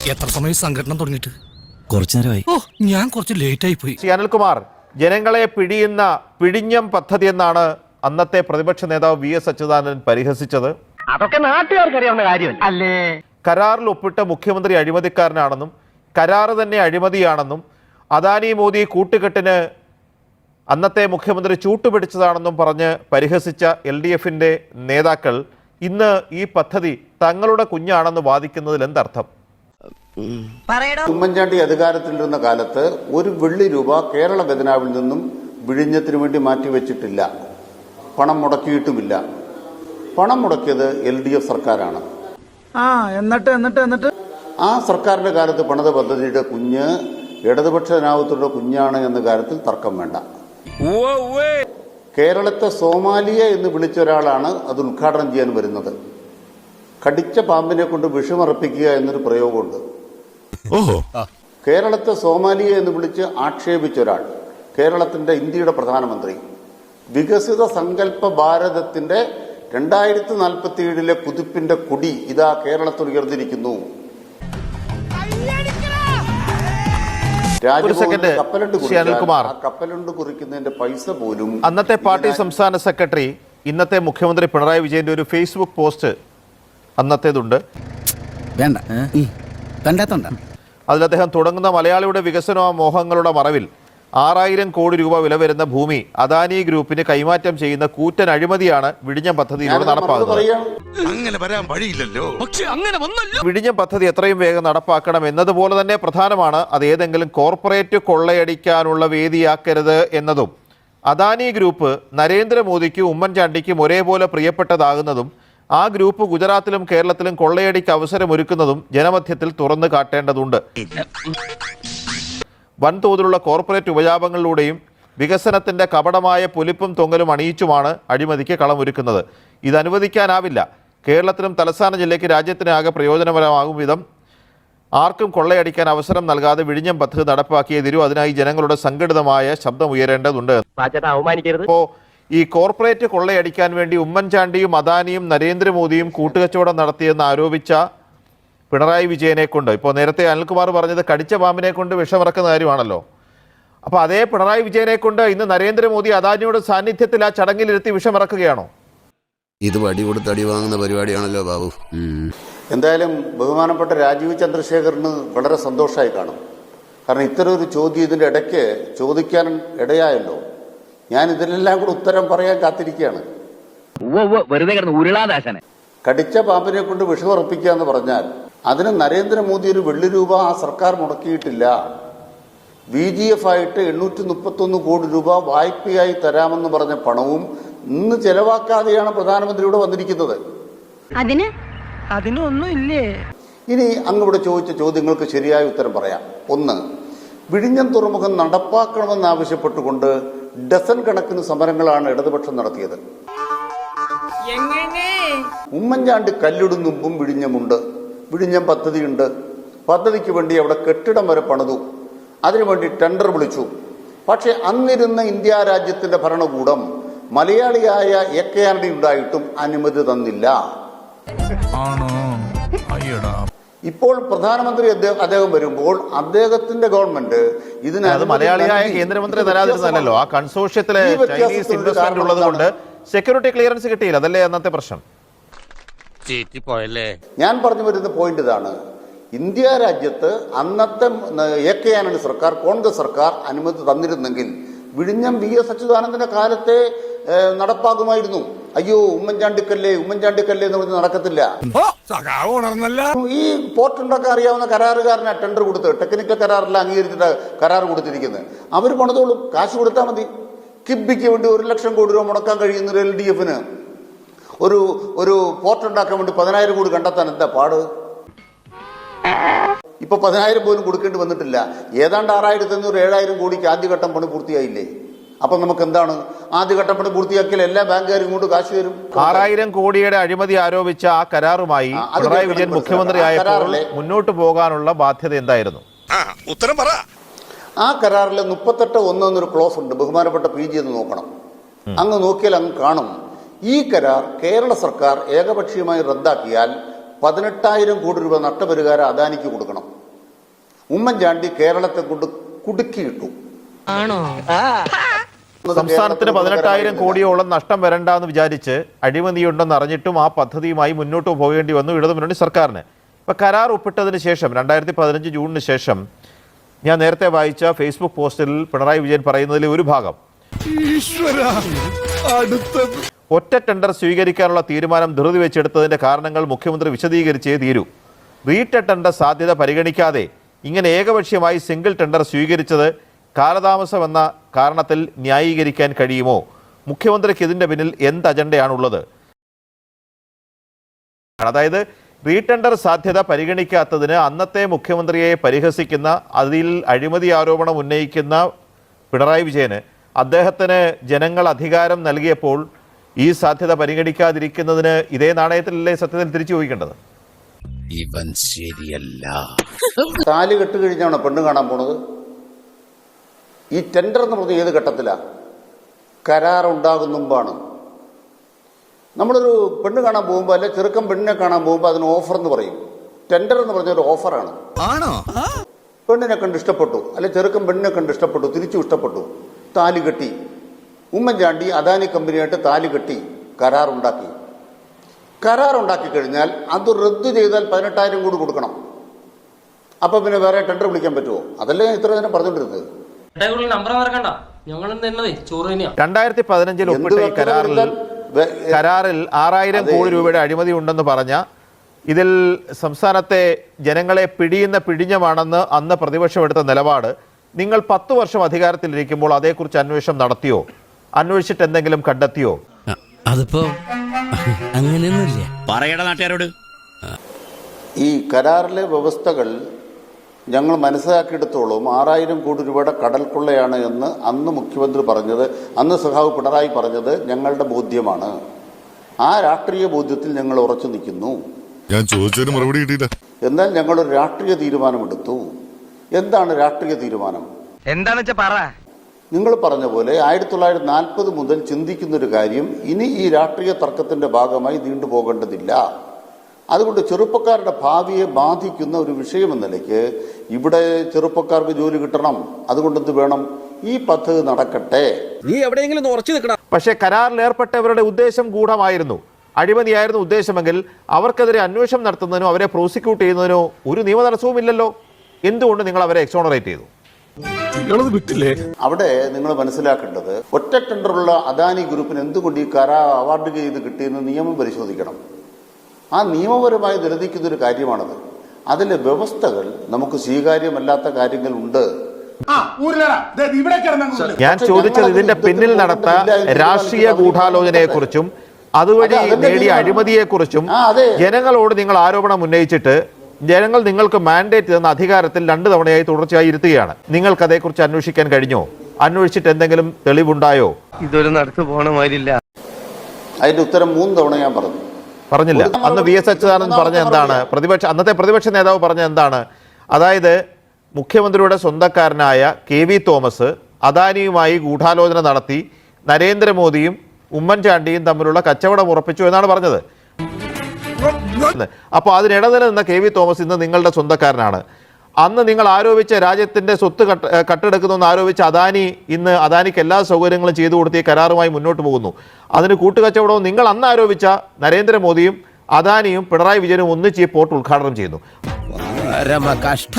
എത്ര സമയം സംഘടന തുടങ്ങിയിട്ട്? കുറച്ചു നേരമായി ഓ ഞാൻ കുറച്ച് ലേറ്റ് ആയി പോയി ശ്രീ അനിൽകുമാർ ജനങ്ങളെ പിടിയുന്ന പിടിഞ്ഞം പദ്ധതി എന്നാണ് അന്നത്തെ പ്രതിപക്ഷ നേതാവ് വി എസ് അച്യുതാനന്ദൻ പരിഹസിച്ചത്. അതൊക്കെ നാട്ടുകാർക്കറിയാവുന്ന അല്ലേ? കരാറിൽ ഒപ്പിട്ട മുഖ്യമന്ത്രി അഴിമതിക്കാരനാണെന്നും കരാറ് തന്നെ അഴിമതിയാണെന്നും അദാനി മോദി കൂട്ടുകെട്ടിന് അന്നത്തെ മുഖ്യമന്ത്രി ചൂട്ടുപിടിച്ചതാണെന്നും പറഞ്ഞ് പരിഹസിച്ച എൽ ഡി എഫിന്റെ നേതാക്കൾ ഇന്ന് ഈ പദ്ധതി തങ്ങളുടെ കുഞ്ഞാണെന്ന് വാദിക്കുന്നതിൽ എന്തർത്ഥം? ഉമ്മൻചാണ്ടി അധികാരത്തിലിരുന്ന കാലത്ത് ഒരു വെള്ളി രൂപ കേരള ഖജനാവിൽ നിന്നും വിഴിഞ്ഞത്തിന് വേണ്ടി മാറ്റിവെച്ചിട്ടില്ല പണം മുടക്കിയിട്ടുമില്ല. പണം മുടക്കിയത് എൽ ഡി എഫ് സർക്കാരാണ്. ആ എന്നിട്ട് എന്നിട്ട് എന്നിട്ട്? ആ സർക്കാരിന്റെ കാലത്ത് പണിത പദ്ധതിയുടെ കുഞ്ഞ് ഇടതുപക്ഷ ജനാധിപത്യത്തിന്റെ കുഞ്ഞാണ് എന്ന കാര്യത്തിൽ തർക്കം വേണ്ട. കേരളത്തെ സോമാലിയ എന്ന് വിളിച്ച ഒരാളാണ് അത് ഉദ്ഘാടനം ചെയ്യാൻ വരുന്നത്. കടിച്ച പാമ്പിനെ കൊണ്ട് വിഷമർപ്പിക്കുക എന്നൊരു പ്രയോഗമുണ്ട്. കേരളത്തെ സോമാലിയ എന്ന് വിളിച്ച് ആക്ഷേപിച്ച ഒരാൾ കേരളത്തിന്റെ ഇന്ത്യയുടെ പ്രധാനമന്ത്രി. വികസിത സങ്കല്പ ഭാരതത്തിന്റെ രണ്ടായിരത്തി നാൽപ്പത്തി ഏഴിലെ കുതിപ്പിന്റെ കൊടി ഇതാ കേരളത്തിൽ ഉയർന്നിരിക്കുന്നു. കപ്പലുണ്ട് കുറിക്കുന്നതിന്റെ പൈസ പോലും അന്നത്തെ പാർട്ടി സംസ്ഥാന സെക്രട്ടറി ഇന്നത്തെ മുഖ്യമന്ത്രി പിണറായി വിജയന്റെ ഒരു ഫേസ്ബുക്ക് പോസ്റ്റ് അന്നത്തേതുണ്ട്. വേണ്ട. കണ്ടാത്തോണ്ട. അതിൽ അദ്ദേഹം തുടങ്ങുന്ന മലയാളിയുടെ വികസന മോഹങ്ങളുടെ മറവിൽ ആറായിരം കോടി രൂപ വില വരുന്ന ഭൂമി അദാനി ഗ്രൂപ്പിന് കൈമാറ്റം ചെയ്യുന്ന കൂറ്റൻ അഴിമതിയാണ് വിഴിഞ്ഞം പദ്ധതിയിലൂടെ നടപ്പാക്കുന്നത്. അങ്ങനെ വരാൻ വഴിയില്ലല്ലോ. പക്ഷെ അങ്ങനെ വന്നല്ലോ. വിഴിഞ്ഞം പദ്ധതി എത്രയും വേഗം നടപ്പാക്കണം എന്നതുപോലെ തന്നെ പ്രധാനമാണ് അത് ഏതെങ്കിലും കോർപ്പറേറ്റ് കൊള്ളയടിക്കാനുള്ള വേദിയാക്കരുത് എന്നതും. അദാനി ഗ്രൂപ്പ് നരേന്ദ്രമോദിക്കും ഉമ്മൻചാണ്ടിക്കും ഒരേപോലെ പ്രിയപ്പെട്ടതാകുന്നതും ആ ഗ്രൂപ്പ് ഗുജറാത്തിലും കേരളത്തിലും കൊള്ളയടിക്ക് അവസരമൊരുക്കുന്നതും ജനമധ്യത്തിൽ തുറന്നു കാട്ടേണ്ടതുണ്ട്. വൻതോതിലുള്ള കോർപ്പറേറ്റ് ഉപജാപങ്ങളിലൂടെയും വികസനത്തിന്റെ കപടമായ പൊലിപ്പും തൊങ്ങലും അണിയിച്ചുമാണ് അഴിമതിക്ക് കളമൊരുക്കുന്നത്. ഇത് അനുവദിക്കാനാവില്ല കേരളത്തിനും തലസ്ഥാന ജില്ലയ്ക്ക് രാജ്യത്തിനാകെ പ്രയോജനപരമാകും വിധം ആർക്കും കൊള്ളയടിക്കാൻ അവസരം നൽകാതെ വിഴിഞ്ഞം പദ്ധതി നടപ്പാക്കിയതിരും തീരൂ അതിനായി ജനങ്ങളുടെ സംഘടിതമായ ശബ്ദം ഉയരേണ്ടതുണ്ട് ഈ കോർപ്പറേറ്റ് കൊള്ളയടിക്കാൻ വേണ്ടി ഉമ്മൻചാണ്ടിയും അദാനിയും നരേന്ദ്രമോദിയും കൂട്ടുകച്ചവടം നടത്തിയെന്ന് ആരോപിച്ച പിണറായി വിജയനെ കൊണ്ട്. ഇപ്പോൾ നേരത്തെ അനിൽകുമാർ പറഞ്ഞത് കടിച്ച പാമ്പിനെ കൊണ്ട് വിഷമിറക്കുന്ന കാര്യമാണല്ലോ. അപ്പോൾ അതേ പിണറായി വിജയനെ കൊണ്ട് ഇന്ന് നരേന്ദ്രമോദി അദാനിയുടെ സാന്നിധ്യത്തിൽ ആ ചടങ്ങിലിരുത്തി വിഷമിറക്കുകയാണോ ഇത് വടി കൊടുത്ത് അടി വാങ്ങുന്ന പരിപാടിയാണല്ലോ ബാബു. എന്തായാലും ബഹുമാനപ്പെട്ട രാജീവ് ചന്ദ്രശേഖറിന് വളരെ സന്തോഷമായി കാണും. കാരണം ഇത്തരം ഒരു ചോദ്യം ഇതിന്റെ ഇടയ്ക്ക് ചോദിക്കാൻ ഇടയായല്ലോ. ഞാൻ ഇതിനെല്ലാം കൂടെ ഉത്തരം പറയാൻ കാത്തിരിക്കുകയാണ്. വെറുതെ ഉരുളാദാശനെ. കടിച്ച പാമ്പിനെ കൊണ്ട് വിഷമുറപ്പിക്കുക എന്ന് പറഞ്ഞാൽ അതിന് നരേന്ദ്രമോദി ഒരു വെള്ളി രൂപ ആ സർക്കാർ മുടക്കിയിട്ടില്ല. ബി ജി എഫ് ആയിട്ട് എണ്ണൂറ്റി മുപ്പത്തൊന്ന് കോടി രൂപ വായ്പയായി തരാമെന്ന് പറഞ്ഞ പണവും ഇന്ന് ചെലവാക്കാതെയാണ് പ്രധാനമന്ത്രി ഇവിടെ വന്നിരിക്കുന്നത്. അതിന്? അതിനൊന്നും ഇല്ലേ ഇനി അങ്ങ് ഇവിടെ ചോദിച്ച ചോദ്യങ്ങൾക്ക് ശരിയായ ഉത്തരം പറയാം. ഒന്ന് വിഴിഞ്ഞം തുറമുഖം നടപ്പാക്കണമെന്നാവശ്യപ്പെട്ടുകൊണ്ട് ഡസൻ കണക്കിന് സമരങ്ങളാണ് ഇടതുപക്ഷം നടത്തിയത്. ഉമ്മൻചാണ്ടി കല്ലിടും മുമ്പും വിഴിഞ്ഞമുണ്ട്. വിഴിഞ്ഞം പദ്ധതിയുണ്ട്. പദ്ധതിക്ക് വേണ്ടി അവിടെ കെട്ടിടം വരെ പണിതു. അതിനുവേണ്ടി ടെൻഡർ വിളിച്ചു. പക്ഷെ അന്നിരുന്ന ഇന്ത്യ രാജ്യത്തിന്റെ ഭരണകൂടം മലയാളിയായ എ കെ ആന്റണി ഉണ്ടായിട്ടും അനുമതി തന്നില്ല. ആണോ? അയ്യടാ. ഇപ്പോൾ പ്രധാനമന്ത്രി അദ്ദേഹം വരുമ്പോൾ അദ്ദേഹത്തിന്റെ ഗവൺമെന്റ് ഇതിന് അത് മലയാളിയായ കേന്ദ്രമന്ത്രി തരാതിരുന്നല്ലോ ആ കൺസോഷ്യത്തിലെ ചൈനീസ് ഒരു ഇൻവെസ്റ്റ്മെന്റ് ഉള്ളത് കൊണ്ട് സെക്യൂരിറ്റി ക്ലിയറൻസ് കിട്ടിയില്ല. അതല്ലേ അന്നത്തെ പ്രശ്നം? ഞാൻ പറഞ്ഞു വരുന്ന പോയിന്റ് ഇതാണ്. ഇന്ത്യ രാജ്യത്ത് അന്നത്തെ എ കെ ആനന്ദ് സർക്കാർ കോൺഗ്രസ് സർക്കാർ അനുമതി തന്നിരുന്നെങ്കിൽ വിഴിഞ്ഞം വി എസ് അച്യുതാനന്ദന്റെ കാലത്തെ നടപ്പാകുമായിരുന്നു അയ്യോ ഉമ്മൻചാണ്ടിക്കല്ലേ ഉമ്മൻചാണ്ടിക്കല്ലേ എന്ന് പറഞ്ഞ് നടക്കത്തില്ല. ഈ പോർട്ട് ഉണ്ടാക്കാൻ അറിയാവുന്ന കരാറുകാരനെ ടെൻഡർ കൊടുത്ത് ടെക്നിക്കൽ കരാറെല്ലാം അംഗീകരിച്ചിട്ട് കരാർ കൊടുത്തിരിക്കുന്നത്. അവർ പണിതോളും കാശ് കൊടുത്താൽ മതി. കിബിക്ക് വേണ്ടി ഒരു ലക്ഷം കോടി രൂപ മുടക്കാൻ കഴിയുന്ന ഒരു എൽ ഡി എഫിന് ഒരു ഒരു പോർട്ട് ഉണ്ടാക്കാൻ വേണ്ടി പതിനായിരം കോടി കണ്ടെത്താൻ എന്താ പാട്? ഇപ്പൊ പതിനായിരം പോലും കൊടുക്കേണ്ടി വന്നിട്ടില്ല. ഏതാണ്ട് ആറായിരത്തി അഞ്ഞൂറ് ഏഴായിരം കോടിക്ക് ആദ്യഘട്ടം പണി പൂർത്തിയായില്ലേ? അപ്പൊ നമുക്ക് എന്താണ്? ആദ്യഘട്ടം പണി പൂർത്തിയാക്കിയാൽ എല്ലാ ബാങ്കുകാരും ഇങ്ങോട്ട് കാശ് തരും. ആറായിരം കോടിയുടെ അഴിമതി ആരോപിച്ച ആ കരാറുമായി പിണറായി വിജയൻ മുഖ്യമന്ത്രിയായപ്പോൾ മുഖ്യമന്ത്രി ആയപ്പോൾ മുന്നോട്ട് പോകാനുള്ള ബാധ്യത എന്തായിരുന്നു? ഉത്തരം പറ. ആ കരാറിൽ മുപ്പത്തെട്ട് ഒന്ന് എന്നൊരു ക്ലോസ് ഉണ്ട്. ബഹുമാനപ്പെട്ട പി ജി എന്ന് നോക്കണം. അങ്ങ് നോക്കിയാൽ അങ്ങ് കാണും. ഈ കരാർ കേരള സർക്കാർ ഏകപക്ഷീയമായി റദ്ദാക്കിയാൽ പതിനെട്ടായിരം കോടി രൂപ നഷ്ടപരിഹാരം അദാനിക്ക് കൊടുക്കണം. ഉമ്മൻചാണ്ടി കേരളത്തെ കൊണ്ട് കുടുക്കിയിട്ടു. സംസ്ഥാനത്തിന് പതിനെട്ടായിരം കോടിയോളം നഷ്ടം വരണ്ട എന്ന് വിചാരിച്ച് അഴിമതിയുണ്ടെന്ന് അറിഞ്ഞിട്ടും ആ പദ്ധതിയുമായി മുന്നോട്ട് പോകേണ്ടി വന്നു ഇടതുമുന്നണി സർക്കാരിന്. ഇപ്പൊ കരാർ ഒപ്പിട്ടതിന് ശേഷം രണ്ടായിരത്തി പതിനഞ്ച് ജൂണിന് ശേഷം ഞാൻ നേരത്തെ വായിച്ച ഫേസ്ബുക്ക് പോസ്റ്റിൽ പിണറായി വിജയൻ പറയുന്നതിലെ ഒരു ഭാഗം. ഒറ്റ ടെൻഡർ സ്വീകരിക്കാനുള്ള തീരുമാനം ധൃതി വെച്ചെടുത്തതിന്റെ കാരണങ്ങൾ മുഖ്യമന്ത്രി വിശദീകരിച്ചേ തീരൂ. റീ ടെൻഡർ സാധ്യത പരിഗണിക്കാതെ ഇങ്ങനെ ഏകപക്ഷീയമായി സിംഗിൾ ടെൻഡർ സ്വീകരിച്ചത് കാലതാമസമെന്ന കാരണത്തിൽ ന്യായീകരിക്കാൻ കഴിയുമോ? മുഖ്യമന്ത്രിക്ക് ഇതിന്റെ പിന്നിൽ എന്ത് അജണ്ടയാണുള്ളത്? അതായത് റീടെൻഡർ സാധ്യത പരിഗണിക്കാത്തതിന് അന്നത്തെ മുഖ്യമന്ത്രിയെ പരിഹസിക്കുന്ന അതിൽ അഴിമതി ആരോപണം ഉന്നയിക്കുന്ന പിണറായി വിജയന് അദ്ദേഹത്തിന് ജനങ്ങൾ അധികാരം നൽകിയപ്പോൾ ഈ സാധ്യത പരിഗണിക്കാതിരിക്കുന്നതിന് ഇതേ നാണയത്തിലല്ലേ സത്യത്തിൽ തിരിച്ചു ചോദിക്കേണ്ടത്? ഇവൻ ശരിയല്ല. താലി കെട്ട് കഴിഞ്ഞാണ് പെണ്ണ് കാണാൻ പോണത്? ഈ ടെൻഡർ എന്ന് പറഞ്ഞ ഏത് ഘട്ടത്തിലാണ് കരാർ ഉണ്ടാകും മുമ്പാണ്. നമ്മളൊരു പെണ്ണ് കാണാൻ പോകുമ്പോൾ അല്ലെ ചെറുക്കം പെണ്ണിനെ കാണാൻ പോകുമ്പോൾ അതിന് ഓഫർ എന്ന് പറയും. ടെൻഡർ എന്ന് പറഞ്ഞ ഒരു ഓഫറാണ് ആണോ? പെണ്ണിനെ കണ്ട് ഇഷ്ടപ്പെട്ടു അല്ലെ ചെറുക്കം പെണ്ണിനെ കണ്ട് ഇഷ്ടപ്പെട്ടു തിരിച്ചു ഇഷ്ടപ്പെട്ടു താലി കെട്ടി. ഉമ്മൻചാണ്ടി അദാനി കമ്പനിയായിട്ട് താലി കെട്ടി കരാറുണ്ടാക്കി. കരാറുണ്ടാക്കി കഴിഞ്ഞാൽ അത് റദ്ദ് ചെയ്താൽ പതിനെട്ടായിരം കൂടി കൊടുക്കണം. അപ്പൊ പിന്നെ വേറെ ടെൻഡർ വിളിക്കാൻ പറ്റുമോ? അതല്ലേ ഞാൻ ഇത്ര നേരം പറഞ്ഞുകൊണ്ടിരുന്നത്. നമ്പർ മറക്കണ്ട. ഞങ്ങൾ തന്നതേ ചോറ് തന്നെയാ. രണ്ടായിരത്തി പതിനഞ്ചിൽ ഒപ്പിട്ട ഈ കരാറിൽ കരാറിൽ ആറായിരം. കോടി രൂപയുടെ അഴിമതി ഉണ്ടെന്ന് പറഞ്ഞ ഇതിൽ സംസ്ഥാനത്തെ ജനങ്ങളെ പിടിയുന്ന പിടിഞ്ഞമാണെന്ന് അന്ന് പ്രതിപക്ഷം എടുത്ത നിലപാട്. നിങ്ങൾ പത്ത് വർഷം അധികാരത്തിലിരിക്കുമ്പോൾ അതേക്കുറിച്ച് അന്വേഷണം നടത്തിയോ? അന്വേഷിച്ചിട്ട് എന്തെങ്കിലും കണ്ടെത്തിയോ? അതിപ്പോ അങ്ങനെയൊന്നുമില്ല. പറയട നാട്ടുകാരോട്. ഈ കരാറിലെ വ്യവസ്ഥകൾ ഞങ്ങൾ മനസ്സിലാക്കിയെടുത്തോളം ആറായിരം കോടി രൂപയുടെ കടൽ കൊള്ളയാണ് എന്ന് അന്ന് മുഖ്യമന്ത്രി പറഞ്ഞത് അന്ന് സഖാവ് പിണറായി പറഞ്ഞത് ഞങ്ങളുടെ ബോധ്യമാണ്. ആ രാഷ്ട്രീയ ബോധ്യത്തിൽ ഞങ്ങൾ ഉറച്ചു നിൽക്കുന്നു. ഞാൻ ചോദിച്ചതിന് മറുപടി കിട്ടിയില്ല. എന്നാൽ ഞങ്ങളൊരു രാഷ്ട്രീയ തീരുമാനമെടുത്തു. എന്താണ് രാഷ്ട്രീയ തീരുമാനം? എന്താണെന്ന് വെച്ചാ പറ. നിങ്ങൾ പറഞ്ഞ പോലെ ആയിരത്തി തൊള്ളായിരത്തി നാൽപ്പത് മുതൽ ചിന്തിക്കുന്ന ഒരു കാര്യം ഇനി ഈ രാഷ്ട്രീയ തർക്കത്തിന്റെ ഭാഗമായി നീണ്ടുപോകേണ്ടതില്ല. അതുകൊണ്ട് ചെറുപ്പക്കാരുടെ ഭാവിയെ ബാധിക്കുന്ന ഒരു വിഷയമെന്ന നിലയ്ക്ക് ഇവിടെ ചെറുപ്പക്കാർക്ക് ജോലി കിട്ടണം. അതുകൊണ്ട് എന്ത് വേണം? ഈ പദ്ധതി നടക്കട്ടെ. നീ എവിടെയെങ്കിലും ഉറച്ചു നിൽക്കണം. പക്ഷേ കരാറിൽ ഏർപ്പെട്ടവരുടെ ഉദ്ദേശം ഗൂഢമായിരുന്നു. അഴിമതിയായിരുന്നു ഉദ്ദേശമെങ്കിൽ അവർക്കെതിരെ അന്വേഷണം നടത്തുന്നതിനോ അവരെ പ്രോസിക്യൂട്ട് ചെയ്യുന്നതിനോ ഒരു നിയമ തടസ്സവുമില്ലല്ലോ എന്തുകൊണ്ട് നിങ്ങൾ അവരെ എക്സോണറേറ്റ് ചെയ്തു? വിട്ടില്ലേ? അവിടെ നിങ്ങൾ മനസ്സിലാക്കേണ്ടത് ഒറ്റ ടെൻഡറുള്ള അദാനി ഗ്രൂപ്പിന് എന്തുകൊണ്ട് ഈ കരാർ അവാർഡ് ചെയ്ത് കിട്ടിയെന്ന് നിയമം പരിശോധിക്കണം. ആ നിയമപരമായി ഒരു കാര്യമാണത്. അതിലെ വ്യവസ്ഥകൾ നമുക്ക് സ്വീകാര്യമല്ലാത്ത കാര്യങ്ങൾ ഉണ്ട് ഞാൻ ചോദിച്ചത് ഇതിന്റെ പിന്നിൽ നടത്ത രാഷ്ട്രീയ ഗൂഢാലോചനയെ കുറിച്ചും അതുവഴി നേടിയ അഴിമതിയെ അഴിമതിയെക്കുറിച്ചും ജനങ്ങളോട് നിങ്ങൾ ആരോപണം ഉന്നയിച്ചിട്ട് ജനങ്ങൾ നിങ്ങൾക്ക് മാൻഡേറ്റ് തന്ന അധികാരത്തിൽ രണ്ടു തവണയായി തുടർച്ചയായി ഇരുത്തുകയാണ്. നിങ്ങൾക്ക് അതേക്കുറിച്ച് അന്വേഷിക്കാൻ കഴിഞ്ഞോ? അന്വേഷിച്ചിട്ട് എന്തെങ്കിലും തെളിവുണ്ടായോ? ഇതൊരു നടത്തു പോണമാരില്ല അതിന്റെ ഉത്തരം മൂന്ന് തവണ ഞാൻ പറഞ്ഞു. പറഞ്ഞില്ല. അന്ന് വി എസ് അച്യുതാനന്ദൻ പറഞ്ഞ എന്താണ്? പ്രതിപക്ഷ അന്നത്തെ പ്രതിപക്ഷ നേതാവ് പറഞ്ഞ എന്താണ്? അതായത് മുഖ്യമന്ത്രിയുടെ സ്വന്തക്കാരനായ കെ വി തോമസ് അദാനിയുമായി ഗൂഢാലോചന നടത്തി നരേന്ദ്രമോദിയും ഉമ്മൻചാണ്ടിയും തമ്മിലുള്ള കച്ചവടം ഉറപ്പിച്ചു എന്നാണ് പറഞ്ഞത്. അപ്പോൾ അതിനിടനില നിന്ന കെ വി തോമസ് ഇന്ന് നിങ്ങളുടെ സ്വന്തക്കാരനാണ്. അന്ന് നിങ്ങൾ ആരോപിച്ച രാജ്യത്തിന്റെ സ്വത്ത് കട്ട് കട്ടെടുക്കുന്നു കട്ടെടുക്കുന്നെന്ന് ആരോപിച്ച അദാനി ഇന്ന് അദാനിക്ക് എല്ലാ സൗകര്യങ്ങളും ചെയ്തു കൊടുത്ത് ഈ കരാറുമായി മുന്നോട്ട് പോകുന്നു. അതിന് കൂട്ടുകച്ചവടവും നിങ്ങൾ അന്ന് ആരോപിച്ച നരേന്ദ്രമോദിയും അദാനിയും പിണറായി വിജയനും ഒന്നിച്ച് ഈ പോർട്ട് ഉദ്ഘാടനം ചെയ്യുന്നു.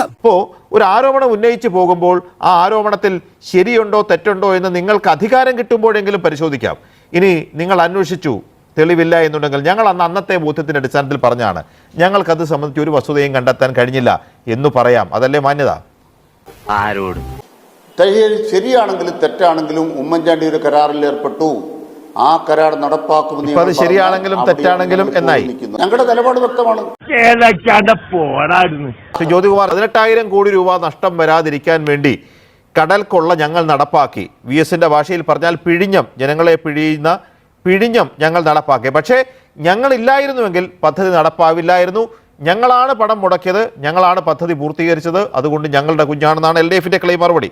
അപ്പോൾ ഒരു ആരോപണം ഉന്നയിച്ച് പോകുമ്പോൾ ആ ആരോപണത്തിൽ ശരിയുണ്ടോ തെറ്റുണ്ടോ എന്ന് നിങ്ങൾക്ക് അധികാരം കിട്ടുമ്പോഴെങ്കിലും പരിശോധിക്കാം. ഇനി നിങ്ങൾ അന്വേഷിച്ചു. തെളിവില്ല എന്നുണ്ടെങ്കിൽ ഞങ്ങൾ അന്ന് അന്നത്തെ ബോധ്യത്തിന്റെ അടിസ്ഥാനത്തിൽ പറഞ്ഞാണ്. ഞങ്ങൾക്കത് സംബന്ധിച്ച് ഒരു വസ്തുതയും കണ്ടെത്താൻ കഴിഞ്ഞില്ല എന്ന് പറയാം. അതല്ലേ മാന്യത? ആരോട്? ശരിയാണെങ്കിലും തെറ്റാണെങ്കിലും ഉമ്മൻചാണ്ടി ഒരു കരാറിൽ ഏർപ്പെട്ടു. ആ കരാർ നടപ്പാക്കുമെന്ന് അത് ശരിയാണെങ്കിലും തെറ്റാണെങ്കിലും എന്നായി. ഞങ്ങളുടെ നിലപാട് വ്യക്തമാണ്. ജ്യോതികുമാർ പതിനെട്ടായിരം കോടി രൂപ നഷ്ടം വരാതിരിക്കാൻ വേണ്ടി കടൽ കൊള്ള ഞങ്ങൾ നടപ്പാക്കി. വി എസിന്റെ ഭാഷയിൽ പറഞ്ഞാൽ പിഴിഞ്ഞം. ജനങ്ങളെ പിഴിയുന്ന പിഴിഞ്ഞം ഞങ്ങൾ നടപ്പാക്കി. പക്ഷേ ഞങ്ങളില്ലായിരുന്നുവെങ്കിൽ പദ്ധതി നടപ്പാവില്ലായിരുന്നു. ഞങ്ങളാണ് പണം മുടക്കിയത്. ഞങ്ങളാണ് പദ്ധതി പൂർത്തീകരിച്ചത്. അതുകൊണ്ട് ഞങ്ങളുടെ കുഞ്ഞാണെന്നാണ് എൽ ഡി എഫിന്റെ ക്ലെയിം മറുപടി.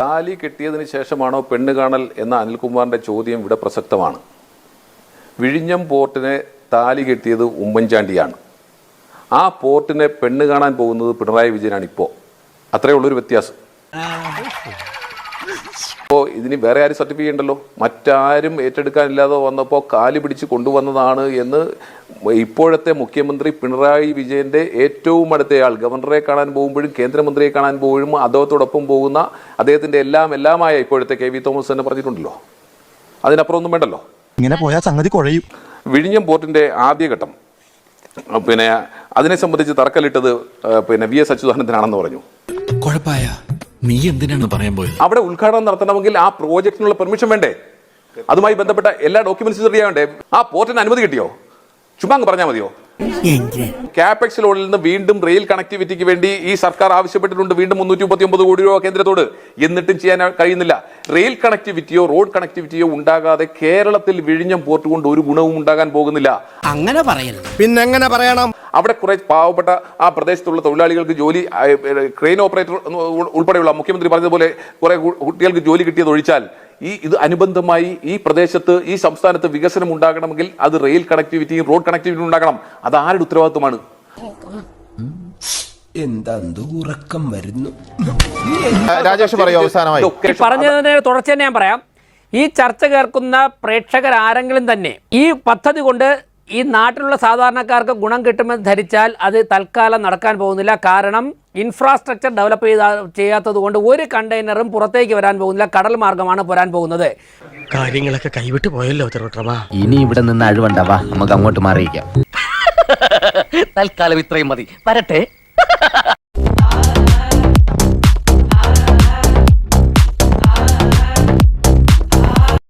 താലി കെട്ടിയതിന് ശേഷമാണോ പെണ്ണ് കാണൽ എന്ന അനിൽകുമാറിന്റെ ചോദ്യം ഇവിടെ പ്രസക്തമാണ്. വിഴിഞ്ഞം പോർട്ടിനെ താലി കെട്ടിയത് ഉമ്മൻചാണ്ടിയാണ്. ആ പോർട്ടിനെ പെണ്ണ് കാണാൻ പോകുന്നത് പിണറായി വിജയനാണ് ഇപ്പോൾ. അത്രയുള്ളൊരു വ്യത്യാസം. അപ്പോൾ ഇതിന് വേറെ ആരും സർട്ടിഫൈ ഉണ്ടല്ലോ മറ്റാരും ഏറ്റെടുക്കാനില്ലാതെ വന്നപ്പോൾ കാലി പിടിച്ച് കൊണ്ടുവന്നതാണ് എന്ന് ഇപ്പോഴത്തെ മുഖ്യമന്ത്രി പിണറായി വിജയന്റെ ഏറ്റവും അടുത്തയാൾ ഗവർണറെ കാണാൻ പോകുമ്പോഴും കേന്ദ്രമന്ത്രിയെ കാണാൻ പോകുമ്പോഴും അദ്ദേഹത്തോടൊപ്പം പോകുന്ന അദ്ദേഹത്തിന്റെ എല്ലാം എല്ലാമായ ഇപ്പോഴത്തെ കെ വി തോമസ് തന്നെ പറഞ്ഞിട്ടുണ്ടല്ലോ. അതിനപ്പുറം ഒന്നും വേണ്ടല്ലോ. ഇങ്ങനെ പോയാൽ സംഗതി കുഴയും. വിഴിഞ്ഞം പോർട്ടിന്റെ ആദ്യഘട്ടം പിന്നെ അതിനെ സംബന്ധിച്ച് തറക്കല്ലിട്ടത് പിന്നെ വി എസ് അച്യുതാനന്ദനാണെന്ന് പറഞ്ഞു. കുഴപ്പായ നീ എന്തിനാണ് പറയാൻ പോയത്? അവിടെ ഉദ്ഘാടനം നടത്തണമെങ്കിൽ ആ പ്രോജക്റ്റിനുള്ള പെർമിഷൻ വേണ്ടേ? അതുമായി ബന്ധപ്പെട്ട എല്ലാ ഡോക്യുമെന്റ്സും റെഡി ആ പോർട്ടിന് അനുമതി കിട്ടിയോ? ചുമ്മാ അങ്ങ് പറഞ്ഞാൽ മതിയോ? കാപെക്സ് ലോണിൽ നിന്ന് വീണ്ടും റെയിൽ കണക്ടിവിറ്റിക്ക് വേണ്ടി ഈ സർക്കാർ ആവശ്യപ്പെട്ടിട്ടുണ്ട് വീണ്ടും മുന്നൂറ്റി മുപ്പത്തി ഒമ്പത് കോടി രൂപ കേന്ദ്രത്തോട്. എന്നിട്ടും ചെയ്യാൻ കഴിയുന്നില്ല. റെയിൽ കണക്ടിവിറ്റിയോ റോഡ് കണക്ടിവിറ്റിയോ ഉണ്ടാകാതെ കേരളത്തിൽ വിഴിഞ്ഞം പോർട്ട് കൊണ്ട് ഒരു ഗുണവും ഉണ്ടാകാൻ പോകുന്നില്ല. അങ്ങനെ പിന്നെ എങ്ങനെ പറയണം? അവിടെ കുറെ പാവപ്പെട്ട ആ പ്രദേശത്തുള്ള തൊഴിലാളികൾക്ക് ജോലി ക്രെയിൻ ഓപ്പറേറ്റർ ഉൾപ്പെടെയുള്ള മുഖ്യമന്ത്രി പറഞ്ഞതുപോലെ കുറെ കുട്ടികൾക്ക് ജോലി കിട്ടിയത് ഒഴിച്ചാൽ ഈ ഇത് അനുബന്ധമായി ഈ പ്രദേശത്ത് ഈ സംസ്ഥാനത്ത് വികസനം ഉണ്ടാകണമെങ്കിൽ അത് റെയിൽ കണക്ടിവിറ്റിയും റോഡ് കണക്ടിവിറ്റിയും ഉണ്ടാകണം. അത് ആരുടെ ഉത്തരവാദിത്വമാണ്? എന്താ ഉറക്കം വരുന്നു? രാജേഷ് പറയൂ അവസാനമായി. പറഞ്ഞതിന് തുടർച്ച തന്നെ ഞാൻ പറയാം. ഈ ചർച്ച കേൾക്കുന്ന പ്രേക്ഷകർ ആരെങ്കിലും തന്നെ ഈ പദ്ധതി കൊണ്ട് ഈ നാട്ടിലുള്ള സാധാരണക്കാർക്ക് ഗുണം കിട്ടുമെന്ന് ധരിച്ചാൽ അത് തൽക്കാലം നടക്കാൻ പോകുന്നില്ല. കാരണം ഇൻഫ്രാസ്ട്രക്ചർ ഡെവലപ്പ് ചെയ്ത ചെയ്യാത്തത് കൊണ്ട് ഒരു കണ്ടെയ്നറും പുറത്തേക്ക് വരാൻ പോകുന്നില്ല. കടൽ മാർഗമാണ് പോരാൻ പോകുന്നത്. കാര്യങ്ങളൊക്കെ കൈവിട്ട് പോയല്ലോ ഇനി ഇവിടെ നിന്ന് അഴിവണ്ടാവാ നമുക്ക് അങ്ങോട്ട് മാറിയിക്കാം തൽക്കാലം ഇത്രയും മതി. വരട്ടെ.